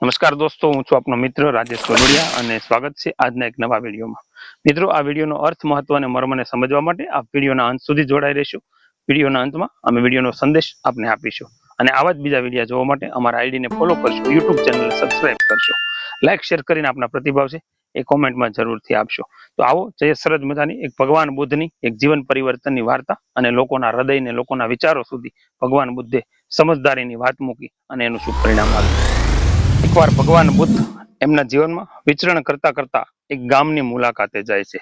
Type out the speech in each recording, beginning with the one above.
નમસ્કાર દોસ્તો, હું છું આપનો મિત્ર રાજેશ કલોડિયા અને સ્વાગત છે આજના એક નવા વિડીયોમાં. મિત્રો, આ વિડીયોનો અર્થ મહત્વ અને મર્મને સમજવા માટે આ વિડીયોના અંત સુધી જોડાઈ રહેશું. વિડીયોના અંતમાં અમે વિડીયોનો સંદેશ આપને આપીશું અને આવા જ બીજા વીડિયો જોવા માટે અમારા આઈડીને ફોલો કરશો, યુટ્યુબ ચેનલને સબસ્ક્રાઇબ કરશો. લાઇક, શેર કરીને આપના પ્રતિભાવ છે એ કોમેન્ટમાં જરૂરથી આપશો. તો આવો જય સરસ મજાની એક ભગવાન બુદ્ધની એક જીવન પરિવર્તનની વાર્તા અને લોકોના હૃદયને લોકોના વિચારો સુધી ભગવાન બુદ્ધે સમજદારીની વાત મૂકી અને એનું શું પરિણામ આવ્યું. એકવાર ભગવાન બુદ્ધ એમના જીવનમાં વિચરણ કરતા કરતા એક ગામની મુલાકાતે જાય છે.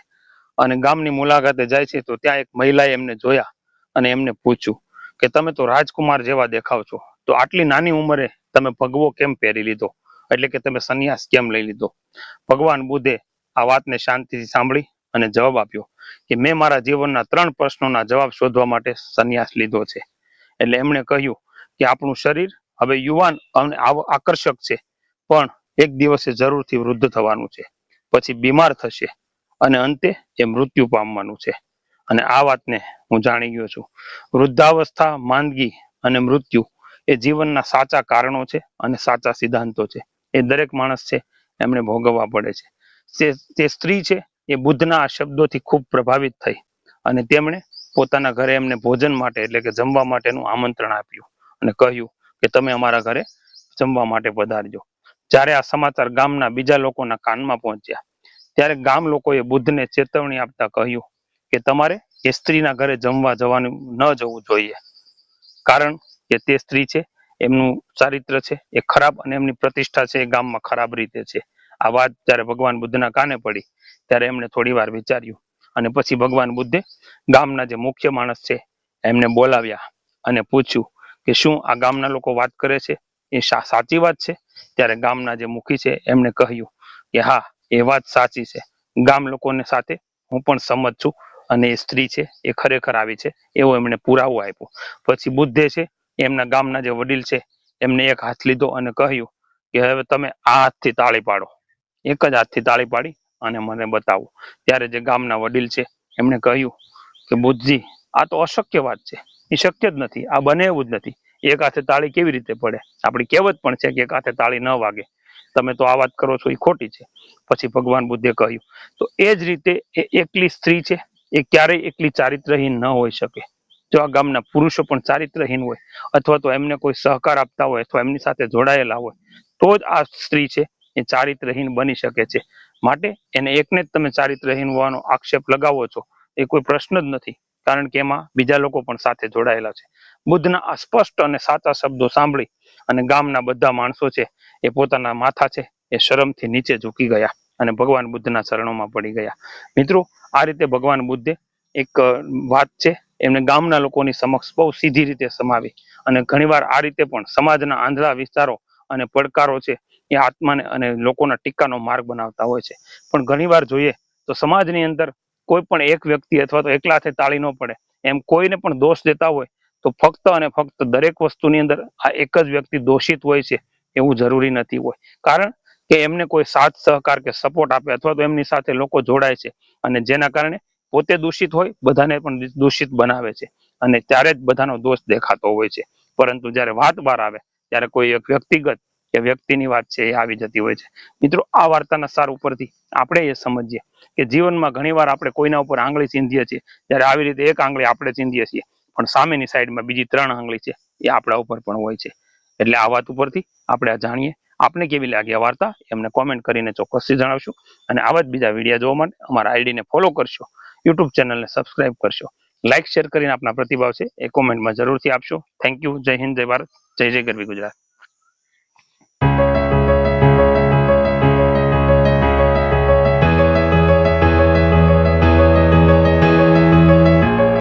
અને ગામની મુલાકાતે જાય છે તો ત્યાં એક મહિલાએ એમને જોયા અને એમને પૂછ્યું કે તમે તો રાજકુમાર જેવા દેખાવ છો, તો આટલી નાની ઉંમરે તમે ભગવો કેમ પહેરી લીધો? એટલે કે તમે સંન્યાસ કેમ લઈ લીધો? ભગવાન બુદ્ધે આ વાતને શાંતિથી સાંભળી અને જવાબ આપ્યો કે મેં મારા જીવનના ત્રણ પ્રશ્નોના જવાબ શોધવા માટે સંન્યાસ લીધો છે. એટલે એમણે કહ્યું કે આપણું શરીર હવે યુવાન અને આકર્ષક છે. પણ એક દિવસે જરૂરથી વૃદ્ધ થવાનું છે. પછી બીમાર થશે અને અંતે એ મૃત્યુ પામવાનું છે. અને આ વાતને હું જાણી ગયો છું. વૃદ્ધાવસ્થા, માંદગી અને મૃત્યુ એ જીવનના સાચા કારણો છે અને સાચા સિદ્ધાંતો છે. એ દરેક માણસ છે એમણે ભોગવવા પડે છે. તે સ્ત્રી છે, એ બુદ્ધના આ શબ્દોથી ખૂબ પ્રભાવિત થઈ અને તેમણે પોતાના ઘરે એમને ભોજન માટે એટલે કે જમવા માટેનું આમંત્રણ આપ્યું અને કહ્યું કે તમે અમારા ઘરે જમવા માટે પધારજો. જ્યારે આ સમાચાર ગામના બીજા લોકોના કાનમાં પહોંચ્યા, ત્યારે ગામ લોકોએ બુદ્ધને ચેતવણી આપતા કહ્યું કે તમારે એ સ્ત્રીના ઘરે જમવા જવાનું ન જવું જોઈએ, કારણ કે તે સ્ત્રી છે, એમનું ચારિત્ર છે, એ ખરાબ અને એમની પ્રતિષ્ઠા છે, એ ગામમાં ખરાબ રીતે છે. આ વાત જ્યારે ભગવાન બુદ્ધના કાને પડી, ત્યારે એમણે થોડી વાર વિચાર્યું અને પછી ભગવાન બુદ્ધે ગામના જે મુખ્ય માણસ છે, એમને બોલાવ્યા અને પૂછ્યું કે શું આ ગામના લોકો વાત કરે છે? એ સાચી વાત છે? ત્યારે ગામના જે મુખી છે એમને કહ્યું કે, હા, એ વાત સાચી છે. ગામ લોકોને સાથે હું પણ સંમત છું અને એ સ્ત્રી છે, એ ખરેખર આવી છે. એવો એમણે પુરાવો આપ્યો. પછી બુદ્ધે છે, એમના ગામના જે વડીલ છે, એમને એક હાથ લીધો અને કહ્યું કે, હવે તમે આ હાથથી તાળી પાડો. એક જ હાથથી તાળી પાડી અને મને બતાવો. ત્યારે જે ગામના વડીલ છે, એમણે કહ્યું કે, બુદ્ધજી, આ તો અશક્ય વાત છે. એ શક્ય જ નથી. આ બને એવું જ નથી. એક હાથે તાળી કેવી રીતે પડે? આપણી કહેવત પણ છે કે એક હાથે તાળી ન વાગે. તમે તો આ વાત કરો છો એ ખોટી છે. પછી ભગવાન બુદ્ધે કહ્યું, તો એ જ રીતે એ એકલી સ્ત્રી છે, એ ક્યારેય એકલી ચારિત્રહીન ન હોઈ શકે. જો આ ગામના પુરુષો પણ ચારિત્રહીન હોય, અથવા તો એમને કોઈ સહકાર આપતા હોય, અથવા એમની સાથે જોડાયેલા હોય, તો જ આ સ્ત્રી છે, એ ચારિત્રહીન બની શકે છે. માટે એને એકને જ તમે ચારિત્રહીન હોવાનો આક્ષેપ લગાવો છો, એ કોઈ પ્રશ્ન જ નથી. કારણ કે એમાં બીજા લોકો પણ સાથે જોડાયેલા છે. બુદ્ધના આ અને સાચા શબ્દો સાંભળી અને ગામના બધા માણસો છે એ પોતાના માથા છે એ શરમથી નીચે ઝૂકી ગયા અને ભગવાન બુદ્ધના ચરણોમાં પડી ગયા. મિત્રો, આ રીતે ભગવાન બુદ્ધે એક વાત છે એમને ગામના લોકોની સમક્ષ બહુ સીધી રીતે સમાવી અને ઘણીવાર આ રીતે પણ સમાજના આંધળા વિસ્તારો અને પડકારો છે એ આત્માને અને લોકોના ટીકાનો માર્ગ બનાવતા હોય છે. પણ ઘણીવાર જોઈએ તો સમાજની અંદર કોઈ પણ એક વ્યક્તિ અથવા તો એકલા તાળી ન પડે. એમ કોઈને પણ દોષ દેતા હોય તો ફક્ત અને ફક્ત દરેક વસ્તુની અંદર આ એક જ વ્યક્તિ દોષિત હોય છે એવું જરૂરી નથી હોય. કારણ કે એમને કોઈ સાથ, સહકાર કે સપોર્ટ આપે અથવા તો એમની સાથે લોકો જોડાય છે અને જેના કારણે પોતે દૂષિત હોય, બધાને પણ દૂષિત બનાવે છે અને ત્યારે જ બધાનો દોષ દેખાતો હોય છે. પરંતુ જ્યારે વાત બહાર આવે, ત્યારે કોઈ એક વ્યક્તિગત કે વ્યક્તિની વાત છે એ આવી જતી હોય છે. મિત્રો, આ વાર્તાના સાર ઉપરથી આપણે એ સમજીએ કે જીવનમાં ઘણીવાર આપણે કોઈના ઉપર આંગળી ચીંધીએ છીએ ત્યારે આવી રીતે એક આંગળી આપણે ચીંધીએ છીએ, પણ સામેની સાઈડમાં બીજી ત્રણ આંગળી છે, એ આપણા ઉપર પણ હોય છે. એટલે આ વાત ઉપરથી આપણે આ જાણીએ. આપને કેવી લાગી આ વાર્તા? એમને કોમેન્ટ કરીને ચોક્કસથી જણાવશું. અને આવા જ બીજા વીડિયો જોવા માટે અમારા આઈડીને ફોલો કરશો. યુટ્યુબ ચેનલને સબસ્ક્રાઇબ કરશો. લાઇક શેર કરીને આપના પ્રતિભાવ છે એ કોમેન્ટમાં જરૂરથી આપશો. થેન્ક યુ જય હિન્દ, જય ભારત. જય જય ગરવી ગુજરાત.